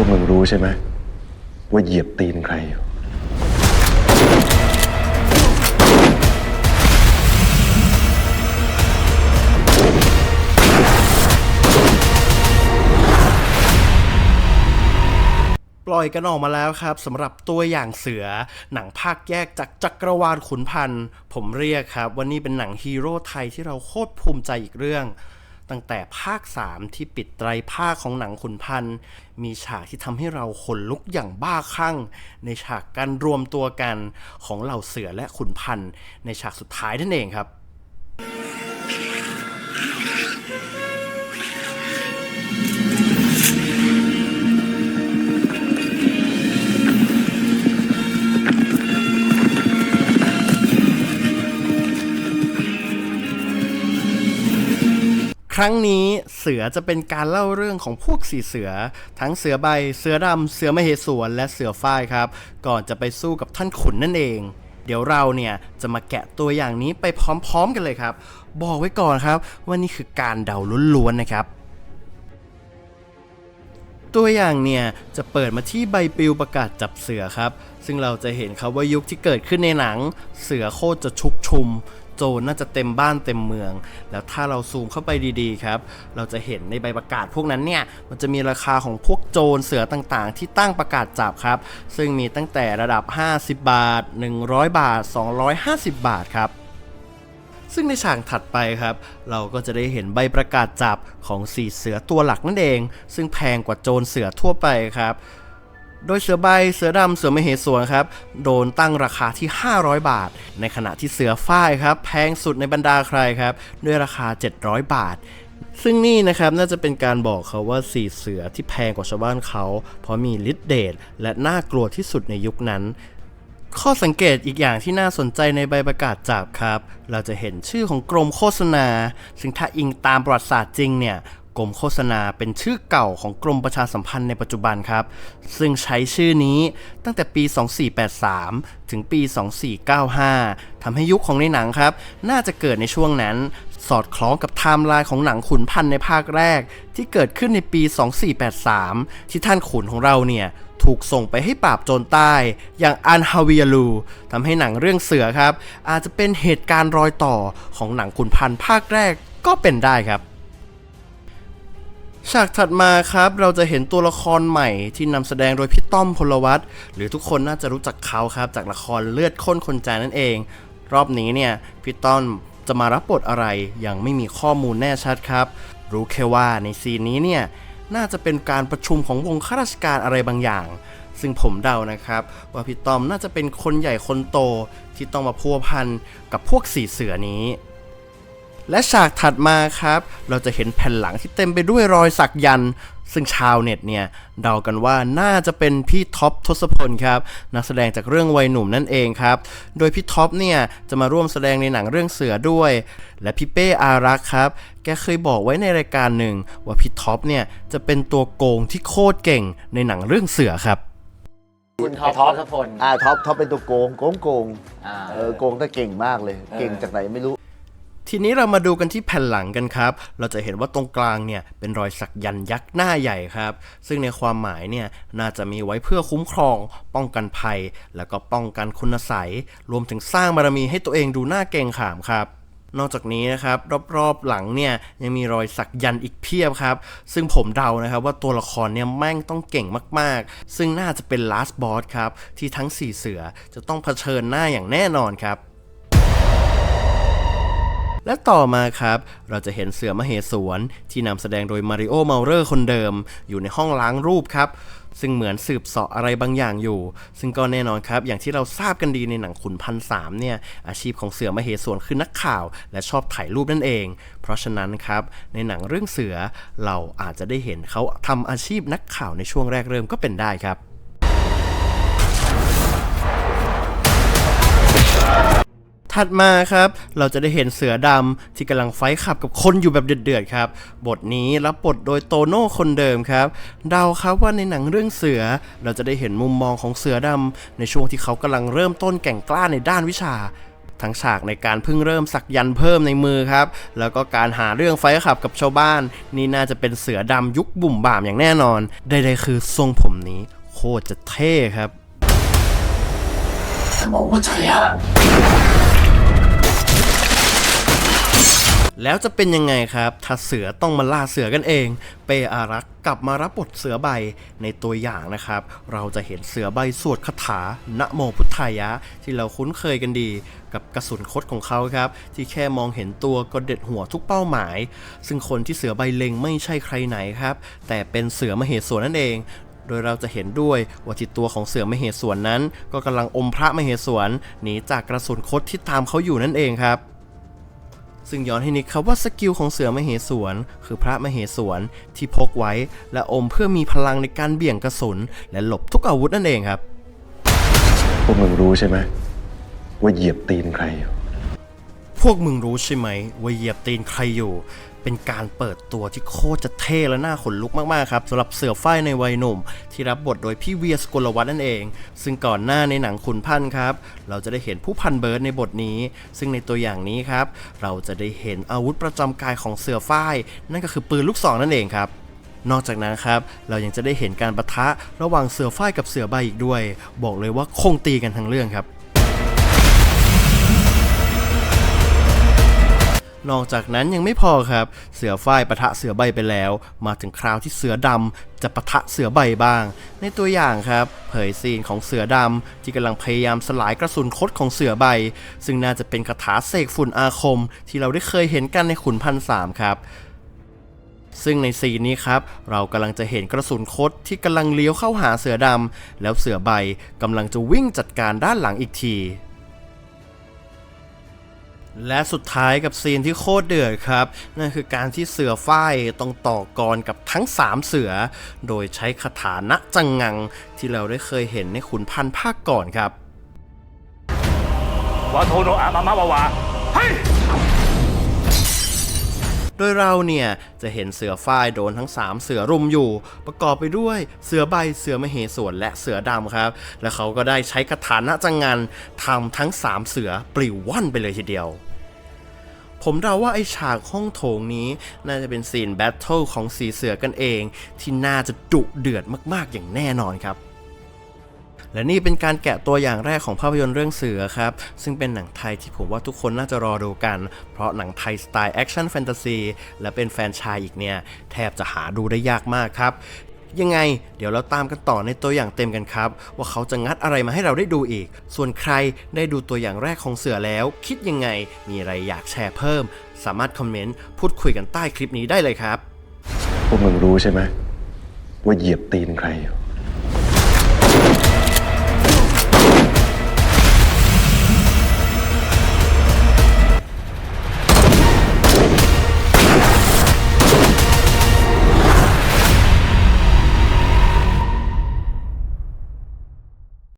วกมึงรู้ใช่ไหมว่าเหยียบตีนใครอยู่ ปล่อยกันออกมาแล้วครับสำหรับตัวอย่างเสือ หนังภาคแยกจากจักรวาลขุนพันธ์ผมเรียกครับว่านี่เป็นหนังฮีโร่ไทยที่เราโคตรภูมิใจอีกเรื่อง ตั้งแต่ภาค 3 ที่ปิดไตรภาคของหนังขุนพันธ์มีฉากที่ทำให้เราขนลุกอย่างบ้าคลั่ง ในฉากการรวมตัวกันของเหล่าเสือและขุนพันธ์ในฉากสุดท้ายนั่นเองครับ รั้งนี้เสือจะเป็นการเล่าเรื่องของพวกสีเสือ ทั้งเสือใบ เสือดำ เสือมเหสวน และเสือฝ้ายครับ ก่อนจะไปสู้กับท่านขุนนั่นเอง เดี๋ยวเราเนี่ยจะมาแกะตัวอย่างนี้ไปพร้อมๆกันเลยครับ บอกไว้ก่อนครับว่านี่คือการเดาล้วนๆนะครับตัวอย่างเนี่ยจะเปิดมาที่ใบปลิวประกาศจับเสือครับ ซึ่งเราจะเห็นครับว่ายุคที่เกิดขึ้นในหนัง เสือโคตรจะชุกชุม โจรน่าจะเต็มบ้านเต็มเมือง แล้วถ้าเราซูมเข้าไปดีๆครับ เราจะเห็นในใบประกาศพวกนั้นเนี่ย มันจะมีราคาของพวกโจรเสือต่างๆ ที่ตั้งประกาศจับครับ ซึ่งมีตั้งแต่ระดับ 50 บาท 100 บาท 250 บาทครับซึ่งในฉากถัดไปครับ เราก็จะได้เห็นใบประกาศจับของสีเสือตัวหลักนั่นเอง ซึ่งแพงกว่าโจรเสือทั่วไปครับ โดยเสือใบ เสือดำ เสือมเหสวนครับ โดนตั้งราคาที่ 500 บาท ในขณะที่เสือฝ้ายครับ แพงสุดในบรรดาใครครับ ด้วยราคา 700 บาท ซึ่งนี่นะครับน่าจะเป็นการบอกเขาว่าสีเสือที่แพงกว่าชาวบ้านเขา เพราะมีฤทธิ์เดชและน่ากลัวที่สุดในยุคนั้น ข้อสังเกตอีกอย่างที่น่าสนใจในใบประกาศจับครับ เราจะเห็นชื่อของกรมโฆษณา ซึ่งถ้าอิงตามประวัติศาสตร์จริงเนี่ย กรมโฆษณาเป็นชื่อเก่าของกรมประชาสัมพันธ์ในปัจจุบันครับ ซึ่งใช้ชื่อนี้ตั้งแต่ปี 2483 ถึงปี 2495ทำให้ยุคของในหนังครับ น่าจะเกิดในช่วงนั้น สอดคล้องกับไทม์ไลน์ของหนังขุนพันธ์ในภาคแรก ที่เกิดขึ้นในปี 2483 ที่ท่านขุนของเราเนี่ยถูกส่งไปให้ปราบโจรใต้อย่างอันฮาวิยาลูทำให้หนังเรื่องเสือครับ อาจจะเป็นเหตุการณ์รอยต่อของหนังขุนพันธ์ภาคแรกก็เป็นได้ครับ ฉากถัดมาครับ เราจะเห็นตัวละครใหม่ที่นำแสดงโดยพี่ต้อมพลวัตหรือทุกคนน่าจะรู้จักเขาครับ จากละครเลือดข้นคนจางนั่นเอง รอบนี้เนี่ยพี่ต้อมจะมารับบทอะไรยังไม่มีข้อมูลแน่ชัดครับ รู้แค่ว่าในซีนนี้เนี่ยน่าจะเป็นการประชุมของวงข้าราชการอะไรบางอย่าง ซึ่งผมเดานะครับ ว่าพี่ต้อมน่าจะเป็นคนใหญ่คนโตที่ต้องมาพัวพันกับพวกสีเสือนี้ และฉากถัดมาครับ เราจะเห็นแผ่นหลังที่เต็มไปด้วยรอยสักยันต์ซึ่งชาวเน็ตเนี่ยเดากันว่าน่าจะเป็นพี่ท็อปทศพลครับนักแสดงจากเรื่องวัยหนุ่มนั่นเองครับ โดยพี่ท็อปเนี่ยจะมาร่วมแสดงในหนังเรื่องเสือด้วย และพี่เป้อารักษ์ครับ แกเคยบอกไว้ในรายการหนึ่ง ว่าพี่ท็อปเนี่ยจะเป็นตัวโกงที่โคตรเก่งในหนังเรื่องเสือครับคุณท็อปทศพลอ่าท็อปท็อปเป็นตัวโกงโกงโกงอ่าเออโกงแต่เก่งมากเลย เก่งจากไหนไม่รู้ ทีนี้เรามาดูกันที่แผ่นหลังกันครับ เราจะเห็นว่าตรงกลางเนี่ยเป็นรอยสักยันยักษ์หน้าใหญ่ครับ ซึ่งในความหมายเนี่ยน่าจะมีไว้เพื่อคุ้มครอง ป้องกันภัย แล้วก็ป้องกันคุณไสยรวมถึงสร้างบารมีให้ตัวเองดูหน้าเกรงขามครับ นอกจากนี้นะครับรอบๆหลังเนี่ยยังมีรอยสักยันอีกเพียบครับ ซึ่งผมเดานะครับว่าตัวละครเนี่ยแม่งต้องเก่งมากๆ ซึ่งน่าจะเป็น last boss ครับที่ทั้งสี่เสือจะต้องเผชิญหน้าอย่างแน่นอนครับ และต่อมาครับ เราจะเห็นเสือมเหสวนที่นำแสดงโดยมาริโอเมาเลอร์คนเดิม อยู่ในห้องล้างรูปครับ ซึ่งเหมือนสืบเสาะอะไรบางอย่างอยู่ ซึ่งก็แน่นอนครับ อย่างที่เราทราบกันดีในหนังขุนพันสามเนี่ย อาชีพของเสือมเหสวนคือนักข่าว และชอบถ่ายรูปนั่นเอง เพราะฉะนั้นครับ ในหนังเรื่องเสือเราอาจจะได้เห็นเขาทำอาชีพนักข่าวในช่วงแรกเริ่มก็เป็นได้ครับ ถัดมาครับ เราจะได้เห็นเสือดำที่กำลังไฟขับกับคนอยู่แบบเดือดๆครับ บทนี้รับบทโดยโตโน่คนเดิมครับ เดาครับว่าในหนังเรื่องเสือ เราจะได้เห็นมุมมองของเสือดำในช่วงที่เขากำลังเริ่มต้นแก่งกล้าในด้านวิชาทั้งฉากในการเพิ่งเริ่มสักยันเพิ่มในมือครับ แล้วก็การหาเรื่องไฟขับกับชาวบ้าน นี่น่าจะเป็นเสือดำยุคบุ่มบ่ามอย่างแน่นอน ใดๆคือทรงผมนี้ โคตรจะเท่ครับ แล้วจะเป็นยังไงครับ ถ้าเสือต้องมาล่าเสือกันเอง เปอารักษ์กลับมารับบทเสือใบในตัวอย่างนะครับ เราจะเห็นเสือใบสวดคาถานะโมพุทธายะ ที่เราคุ้นเคยกันดี กับกระสุนคดของเขาครับ ที่แค่มองเห็นตัวก็เด็ดหัวทุกเป้าหมาย ซึ่งคนที่เสือใบเล็งไม่ใช่ใครไหนครับ แต่เป็นเสือมเหสวนนั่นเองโดยเราจะเห็นด้วยว่าที่ตัวของเสือมเหสวนนั้น ก็กำลังอมพระมเหสวนหนีจากกระสุนคดที่ตามเขาอยู่นั่นเองครับ ซึ่งย้อนให้นิกครับว่าสกิลของเสือมเหสวน คือพระมเหสวนที่พกไว้ และอมเพื่อมีพลังในการเบี่ยงกระสุน และหลบทุกอาวุธนั่นเองครับ พวกมึงรู้ใช่ไหมว่าเหยียบตีนใครอยู่ พวกมึงรู้ใช่ไหมว่าเหยียบตีนใครอยู่ เป็นการเปิดตัวที่โคตรจะเท่และน่าขนลุกมากๆครับสำหรับเสือฝ้ายในวัยหนุ่ม ที่รับบทโดยพี่เวียสกลวัฒน์นั่นเอง ซึ่งก่อนหน้าในหนังขุนพันธ์ครับ เราจะได้เห็นผู้พันเบิร์ดในบทนี้ ซึ่งในตัวอย่างนี้ครับ เราจะได้เห็นอาวุธประจำกายของเสือฝ้าย นั่นก็คือปืนลูกศรนั่นเองครับนอกจากนั้นครับเรายังจะได้เห็นการประทะระหว่างเสือฝ้ายกับเสือใบอีกด้วย บอกเลยว่าคงตีกันทั้งเรื่องครับ นอกจากนั้นยังไม่พอครับ เสือฝ้ายปะทะเสือใบไปแล้ว มาถึงคราวที่เสือดำจะปะทะเสือใบบ้าง ในตัวอย่างครับ เผยซีนของเสือดำที่กำลังพยายามสลายกระสุนคดของเสือใบ ซึ่งน่าจะเป็นคาถาเสกฝุ่นอาคม ที่เราได้เคยเห็นกันในขุนพันสามครับซึ่งในซีนนี้ครับเรากำลังจะเห็นกระสุนคดที่กำลังเลี้ยวเข้าหาเสือดำแล้วเสือใบกำลังจะวิ่งจัดการด้านหลังอีกที และสุดท้ายกับซีนที่โคตรเดือดครับ นั่นคือการที่เสือฝ้ายต้องต่อกรกับทั้ง 3 เสือ โดยใช้คาถาณจังงัง ที่เราได้เคยเห็นในขุนพันภาคก่อนครับวาโทโนอามามะวาวาเฮ้ โดยเราเนี่ยจะเห็นเสือฝ้ายโดนทั้ง 3 เสือรุมอยู่ ประกอบไปด้วยเสือใบเสือมเหสวนและเสือดำครับ และเขาก็ได้ใช้คาถานะจังงันทำทั้ง 3 เสือปลิวว่อนไปเลยทีเดียวผมเดาว่าไอฉากห้องโถงนี้ น่าจะเป็นซีนแบทเทิลของสีเสือกันเอง ที่น่าจะดุเดือดมากๆอย่างแน่นอนครับ และนี่เป็นการแกะตัวอย่างแรกของภาพยนตร์เรื่องเสือครับ ซึ่งเป็นหนังไทยที่ผมว่าทุกคนน่าจะรอดูกัน เพราะหนังไทยสไตล์แอคชั่นแฟนตาซีและเป็นแฟนชายอีกเนี่ย แทบจะหาดูได้ยากมากครับ ยังไง เดี๋ยวเราตามกันต่อในตัวอย่างเต็มกันครับ ว่าเขาจะงัดอะไรมาให้เราได้ดูอีก ส่วนใครได้ดูตัวอย่างแรกของเสือแล้ว คิดยังไงมีอะไรอยากแชร์เพิ่ม สามารถคอมเมนต์พูดคุยกันใต้คลิปนี้ได้เลยครับพวกมึงรู้ใช่ไหมว่าเหยียบตีนใครอยู่